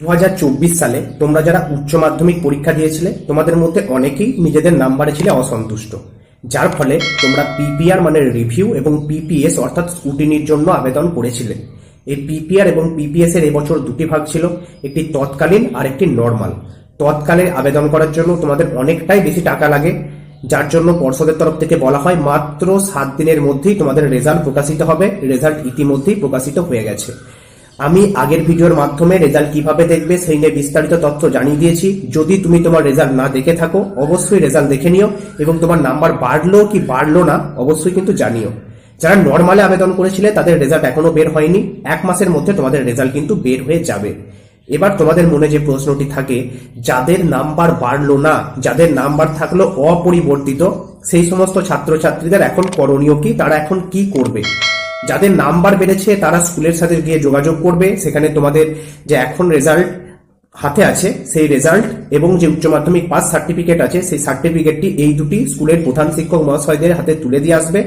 দু হাজার চব্বিশ সালে তোমরা যারা উচ্চ মাধ্যমিক পরীক্ষা দিয়েছিলে, তোমাদের মধ্যে অনেকেই নিজেদের নাম্বারে ছিলে অসন্তুষ্ট। যার ফলে তোমরা পিপিআর মানে রিভিউ এবং পিপিএস অর্থাৎ স্কুটিনির জন্য আবেদন করেছিলে। এই পিপিআর এবং পিপিএস এর এবছর দুটি ভাগ ছিল, একটি তৎকালীন আর একটি নর্মাল তৎকালে আবেদন করার জন্য তোমাদের অনেকটাই বেশি টাকা লাগে, যার জন্য পর্ষদের তরফ থেকে বলা হয় মাত্র সাত দিনের মধ্যেই তোমাদের রেজাল্ট প্রকাশিত হবে। রেজাল্ট ইতিমধ্যেই প্রকাশিত হয়ে গেছে। আমি আগের ভিডিওর মাধ্যমে রেজাল্ট কীভাবে দেখবে সেই নিয়ে বিস্তারিত তথ্য জানিয়ে দিয়েছি। যদি তুমি তোমার রেজাল্ট না দেখে থাকো, অবশ্যই রেজাল্ট দেখে নিও এবং তোমার নাম্বার বাড়লো কি বাড়লো না, অবশ্যই কিন্তু জানিও। যারা নর্মালে আবেদন করেছিলে, তাদের রেজাল্ট এখনও বের হয়নি। এক মাসের মধ্যে তোমাদের রেজাল্ট কিন্তু বের হয়ে যাবে। এবার তোমাদের মনে যে প্রশ্নটি থাকে, যাদের নাম্বার বাড়লো না, যাদের নাম্বার থাকল অপরিবর্তিত, সেই সমস্ত ছাত্রছাত্রীদের এখন করণীয় কি? তারা এখন কি করবে? যাদের নাম্বার বেড়েছে, তারা স্কুলের সাথে গিয়ে যোগাযোগ করবে। সেখানে তোমাদের যে এখন রেজাল্ট হাতে আছে, সেই রেজাল্ট এবং যে উচ্চ মাধ্যমিক পাস সার্টিফিকেট আছে, সেই সার্টিফিকেটটি এই দুটি স্কুলের প্রধান শিক্ষক মহাশয়দের হাতে তুলে দিয়ে আসবে।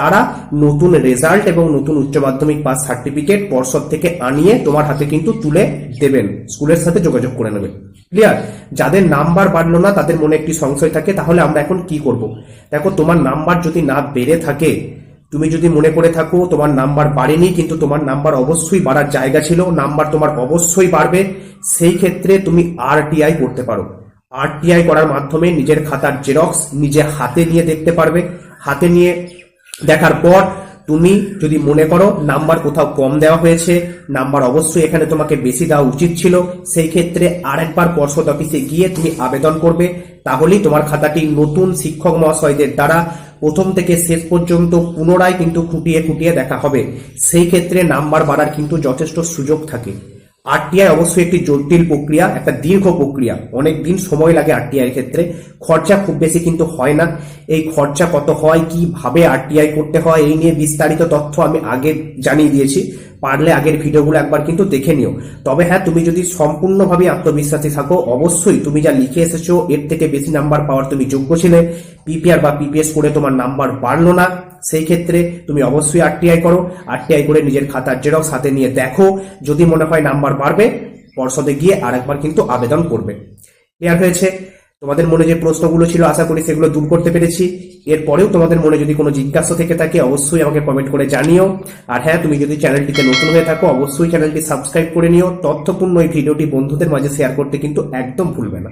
তারা নতুন রেজাল্ট এবং নতুন উচ্চ মাধ্যমিক পাস সার্টিফিকেট পর্ষদ থেকে আনিয়ে তোমার হাতে কিন্তু তুলে দেবেন। স্কুলের সাথে যোগাযোগ করে নেবেন। ক্লিয়ার যাদের নাম্বার বাড়লো না, তাদের মনে একটি সংশয় থাকে, তাহলে আমরা এখন কি করব? দেখো, তোমার নাম্বার যদি না বেড়ে থাকে তুমি যদি মনে করে থাকো তোমার নাম্বার বাড়েনি, কিন্তু তোমার নাম্বার অবশ্যই বাড়ার জায়গা ছিল, নাম্বার তোমার অবশ্যই বাড়বে, সেই ক্ষেত্রে তুমি আরটিআই করতে পারো। আরটিআই করার মাধ্যমে নিজের খাতার জেরক্স নিজে হাতে নিয়ে দেখতে পারবে। হাতে নিয়ে দেখার পর তুমি যদি মনে করো নাম্বার কোথাও কম দেওয়া হয়েছে, নাম্বার অবশ্যই এখানে তোমাকে বেশি দেওয়া উচিত ছিল, সেই ক্ষেত্রে আরেকবার পর্ষদ অফিসে গিয়ে তুমি আবেদন করবে, তাহলেই তোমার খাতাটি নতুন শিক্ষক মহাশয়দের দ্বারা প্রথম থেকে শেষ পর্যন্ত পুনরায় কিন্তু খুঁটিয়ে খুঁটিয়ে দেখা হবে। সেই ক্ষেত্রে নাম্বার বাড়ার কিন্তু যথেষ্ট সুযোগ থাকে। আরটিআই অবশ্যই একটি জটিল প্রক্রিয়া, একটা দীর্ঘ প্রক্রিয়া। অনেক দিন সময় লাগে আরটিআই ক্ষেত্রে। খরচা খুব বেশি কিন্তু হয় না। এই খরচা কত হয় কীভাবে আরটিআই করতে হয়, এই নিয়ে বিস্তারিত তথ্য আমি আগে জানিয়ে দিয়েছি। পারলে আগের ভিডিওগুলো একবার কিন্তু দেখে নিও। তবে হ্যাঁ তুমি যদি সম্পূর্ণভাবে আত্মবিশ্বাসী থাকো, অবশ্যই তুমি যা লিখে এসেছ, এর থেকে বেশি নাম্বার পাওয়ার তুমি যোগ্য ছিলে। পিপিআর বা পিপিএস করে তোমার নাম্বার বাড়লো না। সেই ক্ষেত্রে তুমি অবশ্যই আরটিআই করো। আরটিআই করে নিজের খাতার জেরক্স হাতে নিয়ে দেখো। যদি মনে হয় নাম্বার বাড়বে, পর্ষদে গিয়ে আরেকবার কিন্তু আবেদন করবে। ক্লিয়ার হয়েছে? তোমাদের মনে যে প্রশ্নগুলো ছিল, আশা করি সেগুলো দূর করতে পেরেছি। এরপরেও তোমাদের মনে যদি কোনো জিজ্ঞাসা থেকে থাকে, অবশ্যই আমাকে কমেন্ট করে জানিও। আর হ্যাঁ তুমি যদি চ্যানেলটিতে নতুন হয়ে থাকো, অবশ্যই চ্যানেলটি সাবস্ক্রাইব করে নিও। তথ্যপূর্ণ এই ভিডিওটি বন্ধুদের মাঝে শেয়ার করতে কিন্তু একদম ভুলবে না।